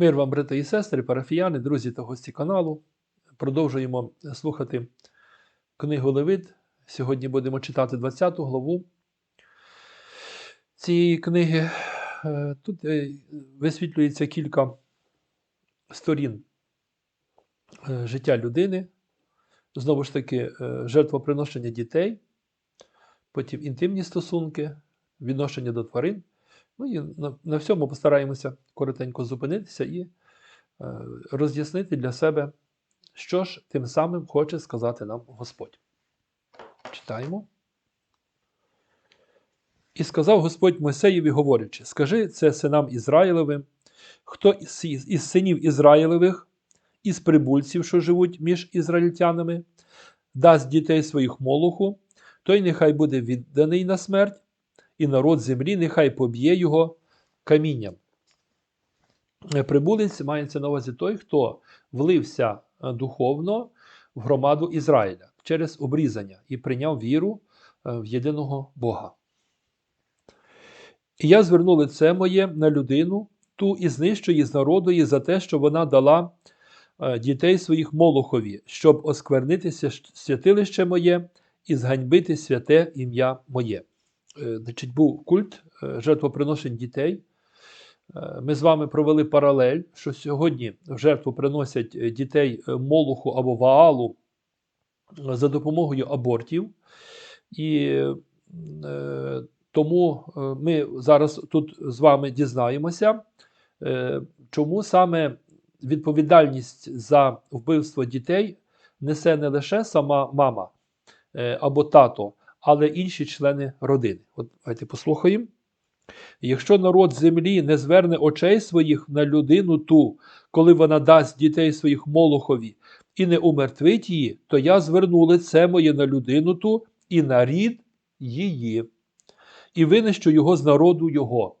Мир вам, брати і сестри, парафіяни, друзі та гості каналу. Продовжуємо слухати книгу Левит. Сьогодні будемо читати 20 главу цієї книги. Е, Тут е, висвітлюється кілька сторін е, життя людини. Знову ж таки, жертвоприношення дітей, потім інтимні стосунки, відношення до тварин. Ну і на, на всьому постараємося коротенько зупинитися і е, роз'яснити для себе, що ж тим самим хоче сказати нам Господь. Читаємо. І сказав Господь Мойсеєві, говорячи: Скажи це синам Ізраїлевим, хто із, із синів Ізраїлевих, із прибульців, що живуть між ізраїльтянами, дасть дітей своїх молоху, той нехай буде відданий на смерть, і народ землі нехай поб'є його камінням. Е, Прибулець мається на увазі той, хто влився е, духовно в громаду Ізраїля через обрізання і прийняв віру е, в єдиного Бога. І я зверну лице моє на людину, ту і знищу її з народу її за те, що вона дала дітей своїх Молохові, щоб осквернити святилище моє і зганьбити святе ім'я моє. Е, Значить, був культ е, жертвоприношень дітей. Е, Ми з вами провели паралель, що сьогодні в жертву приносять дітей Молоху або Ваалу за допомогою абортів. І тому ми зараз тут з вами дізнаємося, чому саме відповідальність за вбивство дітей несе не лише сама мама або тато, але інші члени родини. От давайте послухаємо. Якщо народ землі не зверне очей своїх на людину ту, коли вона дасть дітей своїх Молохові, і не умертвить її, то я зверну лице моє на людину ту і на рід її, і винищу його з народу його,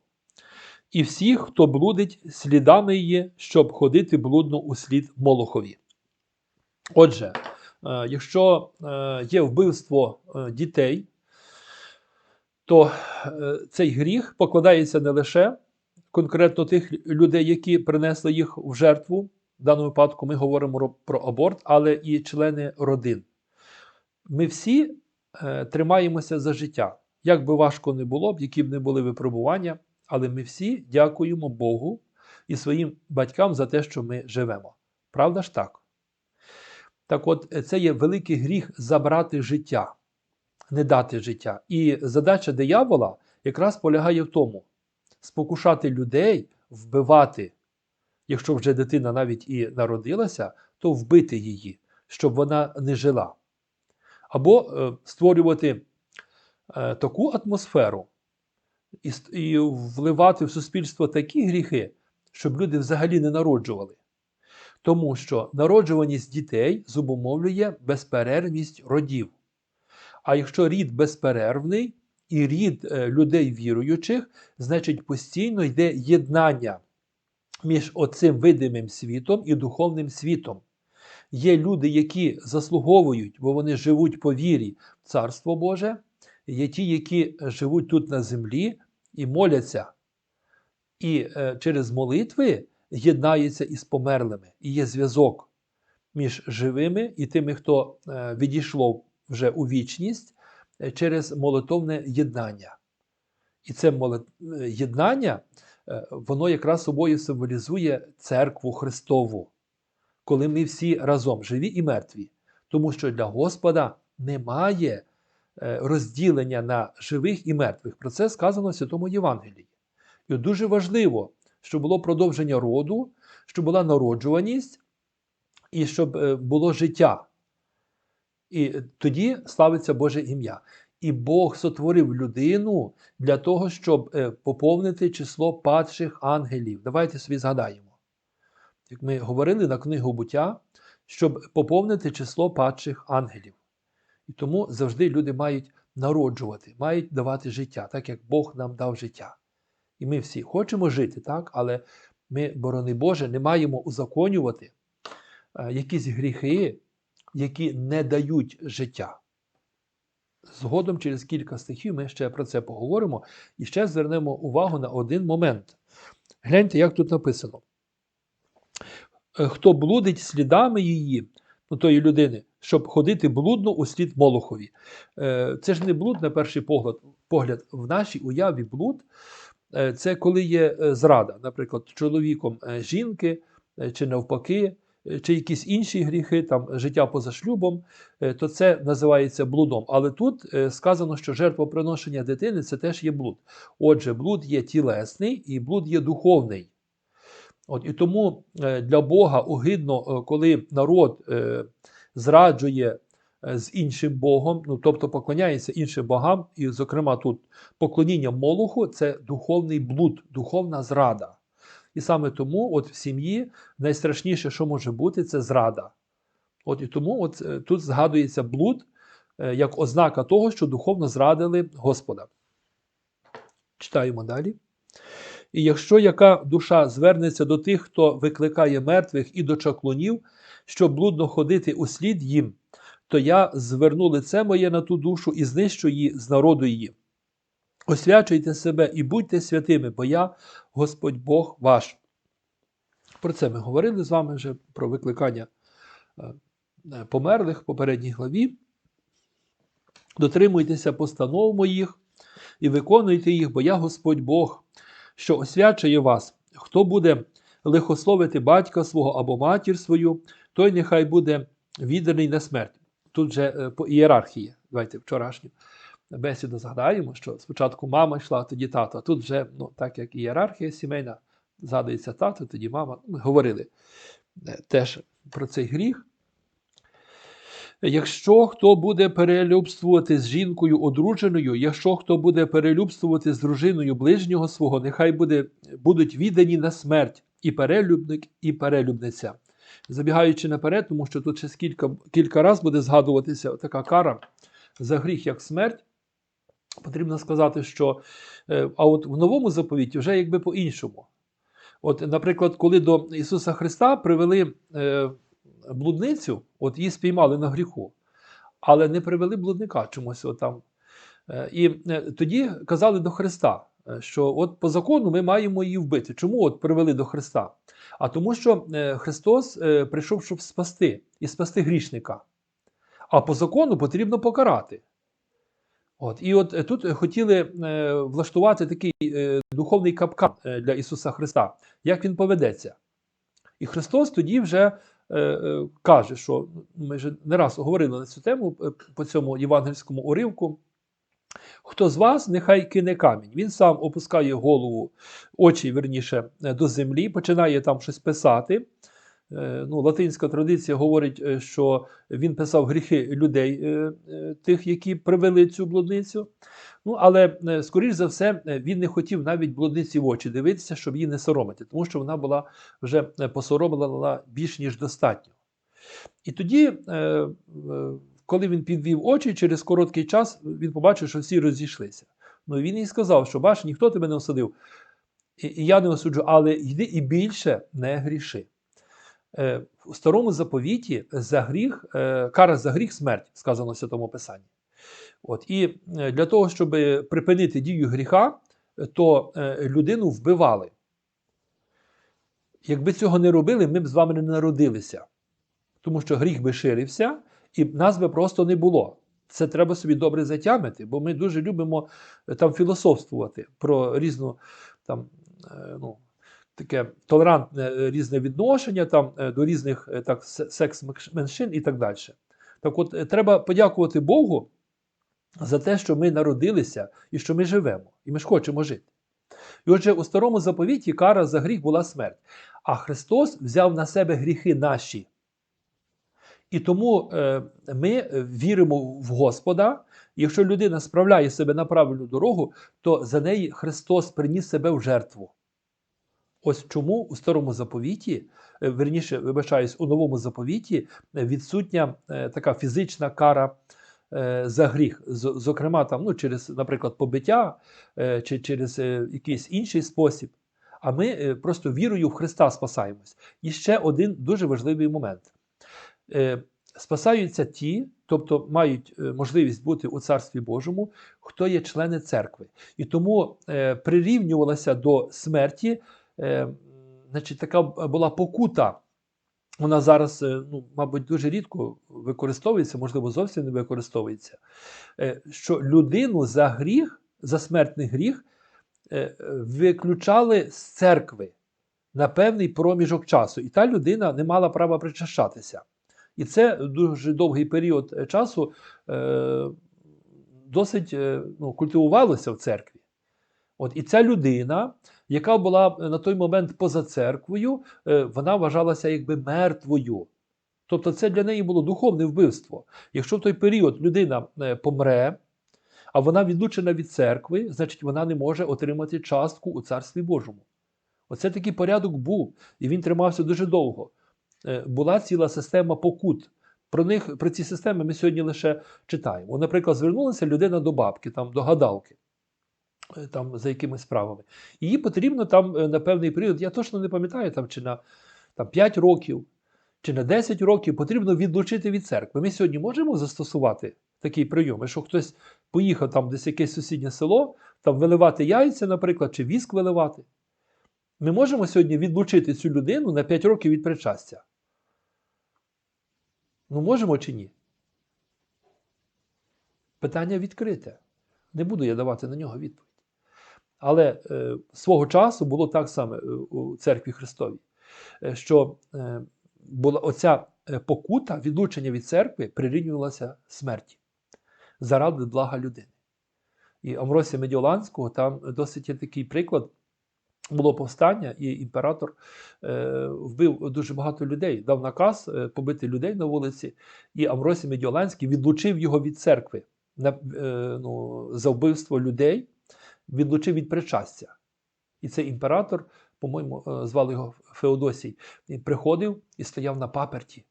і всіх, хто блудить слідами її, щоб ходити блудно у слід Молохові. Отже, якщо е, є вбивство е, дітей, то е, цей гріх покладається не лише конкретно тих людей, які принесли їх в жертву. В даному випадку ми говоримо про аборт, але і члени родин. Ми всі е, тримаємося за життя. Як би важко не було б, які б не були випробування, але ми всі дякуємо Богу і своїм батькам за те, що ми живемо. Правда ж так? Так от, е, це є великий гріх забрати життя не дати життя. І задача диявола якраз полягає в тому: спокушати людей, вбивати. Якщо вже дитина навіть і народилася, то вбити її, щоб вона не жила. Або е, створювати е, таку атмосферу і, і вливати в суспільство такі гріхи, щоб люди взагалі не народжували. Тому що народжуваність дітей зумовлює безперервність родів. А якщо рід безперервний і рід е, людей віруючих, значить постійно йде єднання між оцим видимим світом і духовним світом. Є люди, які заслуговують, бо вони живуть по вірі в Царство Боже, є ті, які живуть тут на землі і моляться. І е, через молитви єднаються із померлими, і є зв'язок між живими і тими, хто е, відійшло вже у вічність е, через молитовне єднання. І це е, єднання, воно якраз собою символізує церкву Христову, коли ми всі разом живі і мертві. Тому що для Господа немає розділення на живих і мертвих. Про це сказано в Святому Євангелії. І дуже важливо, щоб було продовження роду, щоб була народжуваність і щоб е, було життя. І тоді славиться Боже ім'я. І Бог сотворив людину для того, щоб е, поповнити число падших ангелів. Давайте собі згадаємо. Як ми говорили на книгу буття, щоб поповнити число падших ангелів. І тому завжди люди мають народжувати, мають давати життя, так як Бог нам дав життя. І ми всі хочемо жити, так? але ми, борони Боже, не маємо узаконювати е, якісь гріхи, які не дають життя. Згодом через кілька стихів ми ще про це поговоримо і ще звернемо увагу на один момент. Гляньте, як тут написано. е, хто блудить слідами її, ну тої людини, щоб ходити блудно у слід Молохові. Е, Це ж не блуд на перший погляд. погляд. В нашій уяві блуд це коли є е, зрада, наприклад, чоловіком е, жінки е, чи навпаки, е, чи якісь інші гріхи, там життя поза шлюбом, е, то це називається блудом. Але тут е, сказано, що жертвоприношення дитини це теж є блуд. Отже, блуд є тілесний і блуд є духовний. От, і тому е, для Бога огидно, е, коли народ е, зраджує е, з іншим Богом, ну тобто поклоняється іншим богам, і, зокрема, тут поклоніння Молоху це духовний блуд, духовна зрада. І саме тому, от в сім'ї найстрашніше, що може бути, це зрада. От і тому от, е, тут згадується блуд е, як ознака того, що духовно зрадили Господа. Читаємо далі. І якщо яка душа звернеться до тих, хто викликає мертвих і до чаклунів, щоб блудно ходити у слід їм, то я зверну лице моє на ту душу і знищу її з народу її. Освячуйте себе і будьте святими, бо я Господь Бог ваш. Про це ми говорили з вами вже про викликання е, е, померлих в попередній главі. Дотримуйтеся постанов моїх і виконуйте їх, бо я Господь Бог, що освячує вас. Хто буде лихословити батька свого або матір свою, той нехай буде відданий на смерть. Тут же е, по ієрархії. Давайте вчорашню бесіду згадаємо, що спочатку мама йшла, тоді тато. А тут вже, ну, так як ієрархія сімейна, згадується тато, тоді мама. Ми говорили е, теж про цей гріх. Якщо хто буде перелюбствувати з жінкою одруженою, якщо хто буде перелюбствувати з дружиною ближнього свого, нехай буде, будуть віддані на смерть і перелюбник, і перелюбниця. Забігаючи наперед, тому що тут ще кілька, кілька разів буде згадуватися така кара за гріх як смерть, потрібно сказати, що е, а от в новому заповіті вже якби по-іншому. От, наприклад, коли до Ісуса Христа привели е, блудницю, от її спіймали на гріху, але не привели блудника чомусь отам. Е, і е, тоді казали до Христа, що от по закону ми маємо її вбити. Чому от привели до Христа? А тому, що е, Христос е, прийшов, щоб спасти і спасти грішника. А по закону потрібно покарати. От, і от е, тут е, хотіли е, влаштувати такий е, духовний капкан е, для Ісуса Христа, як він поведеться. І Христос тоді вже е, е, каже, що ну, ми вже не раз говорили на цю тему е, по цьому євангельському уривку. Хто з вас нехай кине камінь. Він сам опускає голову, очі, верніше, до землі, починає там щось писати. Е, Ну, латинська традиція говорить, е, що він писав гріхи людей, е, тих, які привели цю блудницю. Ну, але, скоріш за все, він не хотів навіть блудниці в очі дивитися, щоб її не соромити, тому що вона була вже посоромлена більш ніж достатньо. І тоді, коли він підвів очі, через короткий час він побачив, що всі розійшлися. Ну він їй сказав, що бач, ніхто тебе не осудив. І, я не осуджу, але йди і більше не гріши. Е, У старому заповіті за гріх, е, кара за гріх смерть, сказано в Святому Писанні. От, і е, для того, щоб припинити дію гріха, то е, людину вбивали. Якби цього не робили, ми б з вами не народилися. Тому що гріх би ширився, і нас би просто не було. Це треба собі добре затямити, бо ми дуже любимо е, там філософствувати про різну там, е, ну, таке толерантне е, різне відношення там, до різних так, секс-меншин і так далі. Так от, треба подякувати Богу за те, що ми народилися і що ми живемо, і ми ж хочемо жити. І отже, у старому заповіті кара за гріх була смерть. А Христос взяв на себе гріхи наші. І тому е, ми віримо в Господа. Якщо людина справляє себе на правильну дорогу, то за неї Христос приніс себе в жертву. Ось чому у старому заповіті, е, верніше, вибачаюсь, у новому заповіті е, відсутня така фізична кара за гріх. Зокрема, там, ну, через, наприклад, побиття чи через якийсь інший спосіб. А ми просто вірою в Христа спасаємось. І ще один дуже важливий момент. Е, Спасаються ті, тобто мають е, можливість бути у Царстві Божому, хто є члени церкви. І тому е, прирівнювалася до смерті, значить, така була покута вона зараз, ну, мабуть, дуже рідко використовується, можливо, зовсім не використовується. Що людину за гріх, за смертний гріх, виключали з церкви на певний проміжок часу, і та людина не мала права причащатися. І це дуже довгий період е, часу е, досить е, ну, культивувалося в церкві. От, і ця людина, яка була на той момент поза церквою, е, вона вважалася якби мертвою. Тобто це для неї було духовне вбивство. Якщо в той період людина е, помре, а вона відлучена від церкви, значить вона не може отримати частку у Царстві Божому. Оце такий порядок був, і він тримався дуже довго. Е, Була ціла система покут. Про них, про ці системи ми сьогодні лише читаємо. Наприклад, звернулася людина до бабки, там, до гадалки, е, там, за якимись справами. Її потрібно там е, на певний період, я точно не пам'ятаю, там, чи на там, 5 років, чи на 10 років потрібно відлучити від церкви. Ми сьогодні можемо застосувати такий прийом, що хтось поїхав там десь якесь сусіднє село, там виливати яйця, наприклад, чи віск виливати. Ми можемо сьогодні відлучити цю людину на 5 років від причастя. Ну, можемо чи ні? Питання відкрите. Не буду я давати на нього відповідь. Але е, свого часу було так само е, у церкві Христовій, е, що е, була оця е, покута, відлучення від церкви прирівнювалася смерті заради блага людини. І Амросія Медіоланського там досить є такий приклад. Було повстання, і імператор е, вбив дуже багато людей, дав наказ е, побити людей на вулиці, і Амросій Медіоланський відлучив його від церкви на, е, ну, за вбивство людей, відлучив від причастя. І цей імператор, по-моєму, е, звали його Феодосій, він приходив і стояв на паперті,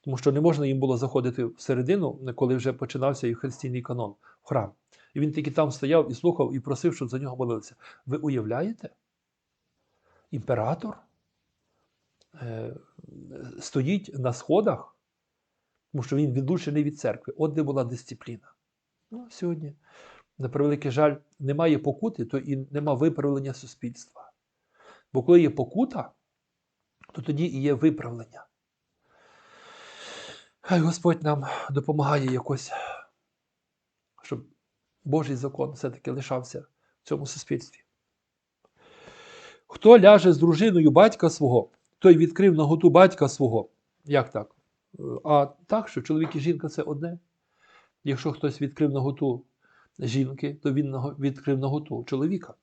тому що не можна їм було заходити всередину, коли вже починався євхаристійний канон в храм. І він тільки там стояв і слухав і просив, щоб за нього молилися. Ви уявляєте? Імператор е, стоїть на сходах, тому що він відлучений від церкви. От де була дисципліна. Ну, Сьогодні, на превеликий жаль, немає покути, то і нема виправлення суспільства. Бо коли є покута, то тоді і є виправлення. Хай Господь нам допомагає якось, щоб Божий закон все-таки лишався в цьому суспільстві. Хто ляже з дружиною батька свого, той відкрив наготу батька свого. Як так? А так, що чоловік і жінка це одне. Якщо хтось відкрив наготу жінки, то він відкрив наготу чоловіка.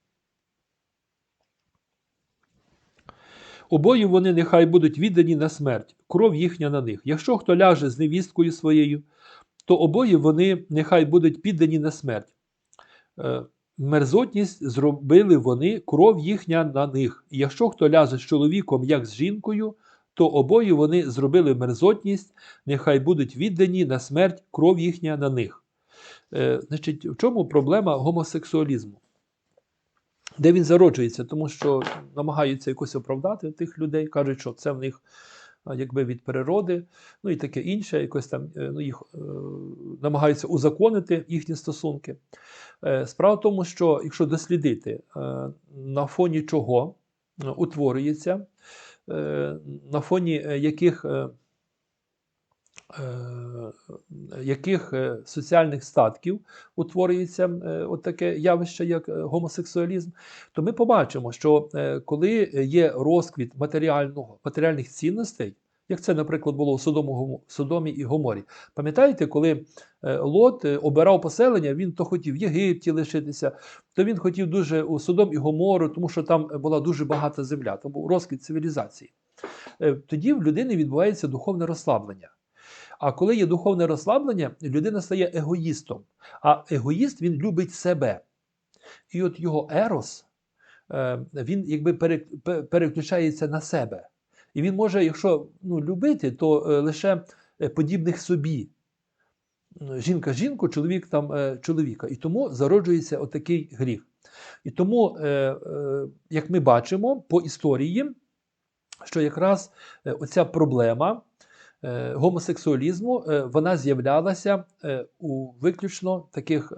Обоє вони нехай будуть віддані на смерть, кров їхня на них. Якщо хто ляже з невісткою своєю, то обоє вони нехай будуть піддані на смерть. Мерзотність зробили вони, кров їхня на них. Якщо хто ляже з чоловіком, як з жінкою, то обоє вони зробили мерзотність, нехай будуть віддані на смерть кров їхня на них. Е, Значить, в чому проблема гомосексуалізму? Де він зароджується, тому що намагаються якось оправдати тих людей, кажуть, що це в них якби від природи, ну і таке інше, якось там е, ну, їх е, намагаються узаконити їхні стосунки. Е, справа в тому, що якщо дослідити, на фоні чого утворюється, на фоні яких яких соціальних статків утворюється от таке явище, як гомосексуалізм, то ми побачимо, що коли є розквіт матеріального, матеріальних цінностей, як це, наприклад, було у Содомі і Гоморі. Пам'ятаєте, коли Лот обирав поселення, він то хотів в Єгипті лишитися, то він хотів дуже у Содом і Гомору, тому що там була дуже багата земля, там був розквіт цивілізації. Тоді в людини відбувається духовне розслаблення. А коли є духовне розслаблення, людина стає егоїстом. А егоїст він любить себе. І от його ерос, він якби переключається на себе. І він може, якщо ну, любити, то е, лише е, подібних собі. Жінка жінку, чоловік там е, чоловіка. І тому зароджується отакий гріх. І тому, як ми бачимо по історії, що якраз оця проблема гомосексуалізму вона з'являлася у виключно таких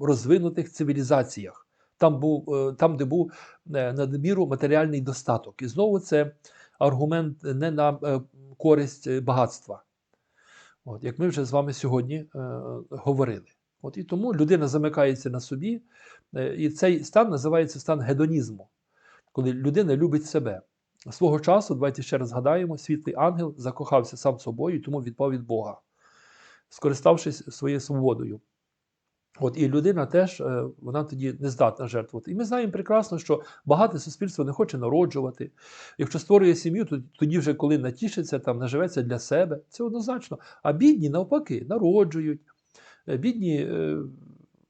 розвинутих цивілізаціях, там, був, там де був надміру матеріальний достаток. І знову це аргумент не на е, користь е, багатства. От, як ми вже з вами сьогодні е, говорили. От, і тому людина замикається на собі, е, і цей стан називається стан гедонізму, коли людина любить себе. Свого часу, давайте ще раз згадаємо, світлий ангел закохався сам собою, і тому відпав від Бога, скориставшись своєю свободою. От і людина теж е, вона тоді не здатна жертвувати. І ми знаємо прекрасно, що багате суспільство не хоче народжувати. Якщо створює сім'ю, то тоді вже коли натішиться, там наживеться для себе. Це однозначно. А бідні навпаки народжують. Е, Бідні е,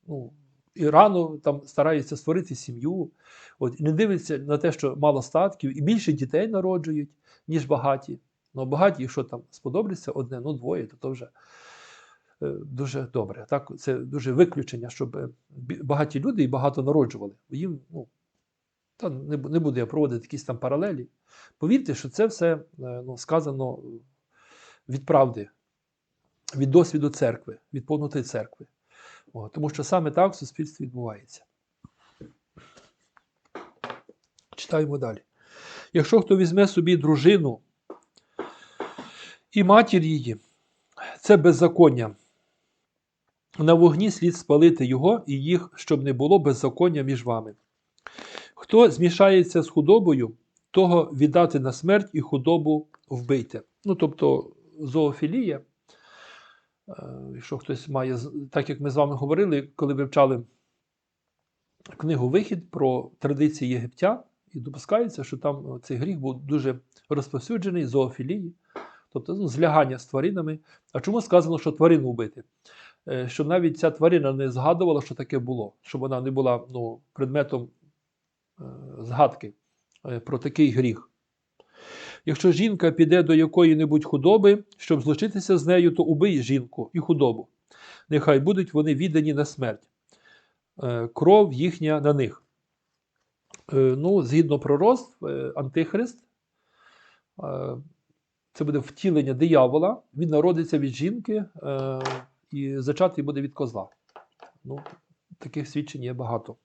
ну, і рано там стараються створити сім'ю. От і не дивляться на те, що мало статків, і більше дітей народжують, ніж багаті. Ну, багаті, якщо там сподобається одне, ну двоє, то то вже е, дуже добре. Так, це дуже виключення, щоб е, багаті люди і багато народжували. Їм, ну, та не, не буду я проводити якісь там паралелі. Повірте, що це все е, ну, сказано від правди, від досвіду церкви, від повноти церкви. О, тому що саме так в суспільстві відбувається. Читаємо далі. Якщо хто візьме собі дружину і матір її, це беззаконня. На вогні слід спалити його і їх, щоб не було беззаконня між вами. Хто змішається з худобою, того віддати на смерть і худобу вбийте. Ну, тобто зоофілія, якщо хтось має, так як ми з вами говорили, коли вивчали книгу Вихід про традиції єгиптян, і допускається, що там цей гріх був дуже розповсюджений зоофілії, тобто ну, злягання з тваринами. А чому сказано, що тварину вбити? Е, Щоб навіть ця тварина не згадувала, що таке було, щоб вона не була ну, предметом е, згадки е, про такий гріх. Якщо жінка піде до якої-небудь худоби, щоб злучитися з нею, то убий жінку і худобу. Нехай будуть вони віддані на смерть. Е, Кров їхня на них. Е, Ну, згідно пророцтв, е, Антихрист, це буде втілення диявола, він народиться від жінки і зачатий буде від козла. Ну, таких свідчень є багато.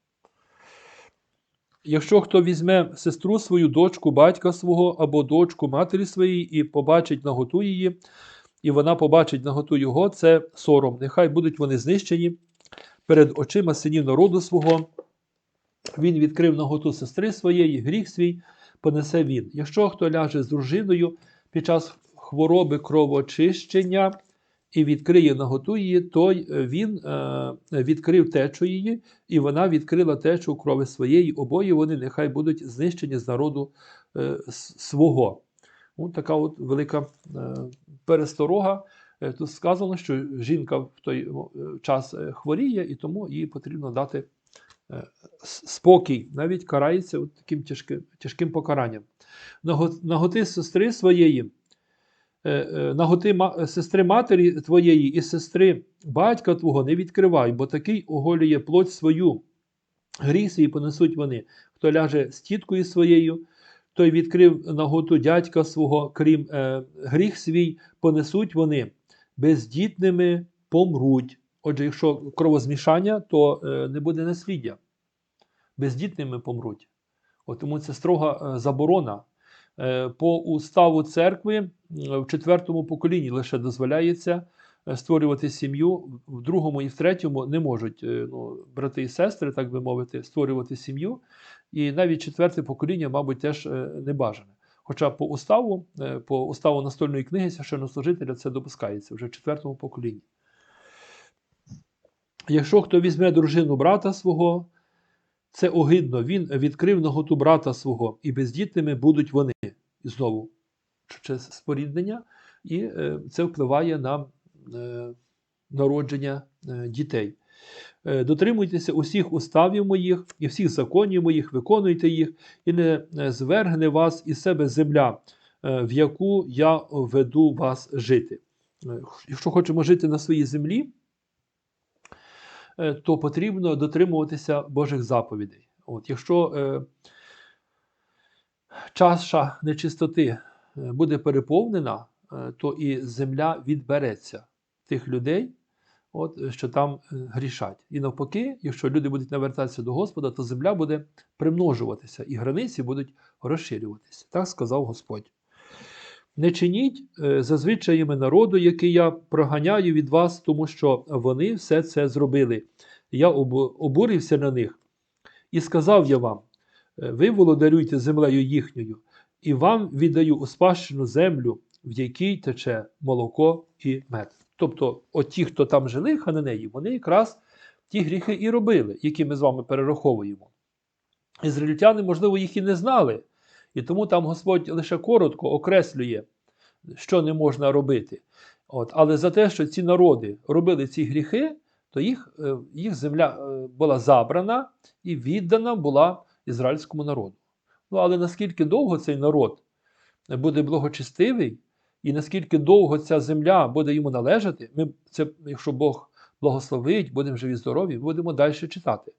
Якщо хто візьме сестру свою, дочку батька свого або дочку матері своєї і побачить наготу її, і вона побачить наготу його, це сором. Нехай будуть вони знищені перед очима синів народу свого. Він відкрив наготу сестри своєї, гріх свій понесе він. Якщо хто ляже з дружиною під час хвороби кровоочищення і відкриє наготу її, то він е, відкрив течу її, і вона відкрила течу крови своєї. Обоє вони нехай будуть знищені з народу е, свого. От така от велика е, пересторога. Е, Тут сказано, що жінка в той е, час е, хворіє, і тому їй потрібно дати е, спокій, навіть карається от таким тяжким, тяжким покаранням. Наготи сестри своєї, е, е, наготи сестри матері твоєї і сестри батька твого не відкривай, бо такий оголює плоть свою. Гріх свій понесуть вони. Хто ляже з тіткою своєю, той відкрив наготу дядька свого, крім е, гріх свій, понесуть вони, бездітними помруть. Отже, якщо кровозмішання, то е, не буде насліддя. Бездітними помруть. От тому це строга е, заборона. Е, по уставу церкви в четвертому поколінні лише дозволяється е, створювати сім'ю, в другому і в третьому не можуть е, ну, брати і сестри, так би мовити, створювати сім'ю. І навіть четверте покоління, мабуть, теж е, не бажане. Хоча по уставу, е, по уставу настольної книги священнослужителя це допускається вже в четвертому поколінні. Якщо хто візьме дружину брата свого, це огидно, він відкрив наготу брата свого, і бездітними будуть вони. Знову, це споріднення, і е, це впливає на е, народження е, дітей. Дотримуйтеся усіх уставів моїх і всіх законів моїх, виконуйте їх, і не звергне вас із себе земля, в яку я веду вас жити. Якщо хочемо жити на своїй землі, то потрібно дотримуватися Божих заповідей. От, якщо чаша нечистоти е, буде переповнена, е, то і земля відбереться тих людей, от, що там е, грішать. І навпаки, якщо люди будуть навертатися до Господа, то земля буде примножуватися, і границі будуть розширюватися. Так сказав Господь. Не чиніть за звичаями народу, який я проганяю від вас, тому що вони все це зробили. Я обурився на них і сказав я вам: ви володарюйте землею їхньою, і вам віддаю у спадщину землю, в якій тече молоко і мед. Тобто, от ті, хто там жили, хананеї, вони якраз ті гріхи і робили, які ми з вами перераховуємо. Ізраїльтяни, можливо, їх і не знали, і тому там Господь лише коротко окреслює, що не можна робити. От, але за те, що ці народи робили ці гріхи, то їх, е, їх земля е, була забрана і віддана була ізраїльському народу. Ну, але наскільки довго цей народ буде благочестивий, і наскільки довго ця земля буде йому належати, ми це, якщо Бог благословить, будемо живі здорові, будемо далі читати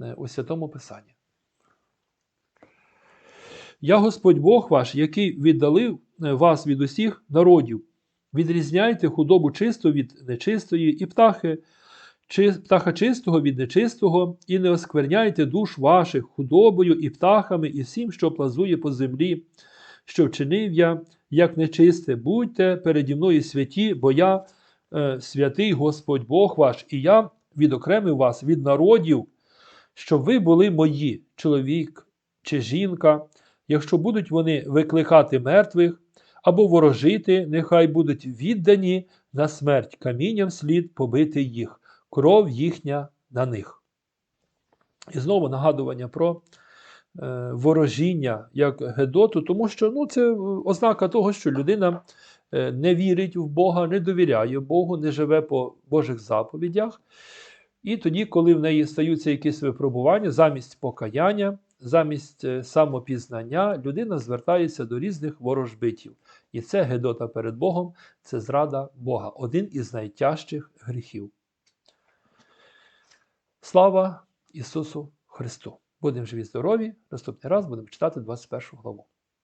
е, у Святому Писанні. Я Господь Бог ваш, який віддалив е, вас від усіх народів. Відрізняйте худобу чисту від нечистої, і птахи, чи, птаха чистого від нечистого, і не оскверняйте душ ваших худобою і птахами, і всім, що плазує по землі, що вчинив я, як нечисте. Будьте переді мною святі, бо я е, святий Господь Бог ваш, і я відокремив вас від народів, щоб ви були мої, чоловік чи жінка, якщо будуть вони викликати мертвих або ворожити, нехай будуть віддані на смерть камінням слід побити їх, кров їхня на них. І знову нагадування про е, ворожіння як Гедоту, тому що ну, це ознака того, що людина е, не вірить в Бога, не довіряє Богу, не живе по Божих заповідях. І тоді, коли в неї стаються якісь випробування, замість покаяння, замість е, самопізнання, людина звертається до різних ворожбитів. І це Гедота перед Богом, це зрада Бога, один із найтяжчих гріхів. Слава Ісусу Христу! Будемо живі здорові! Наступний раз будемо читати 21 главу.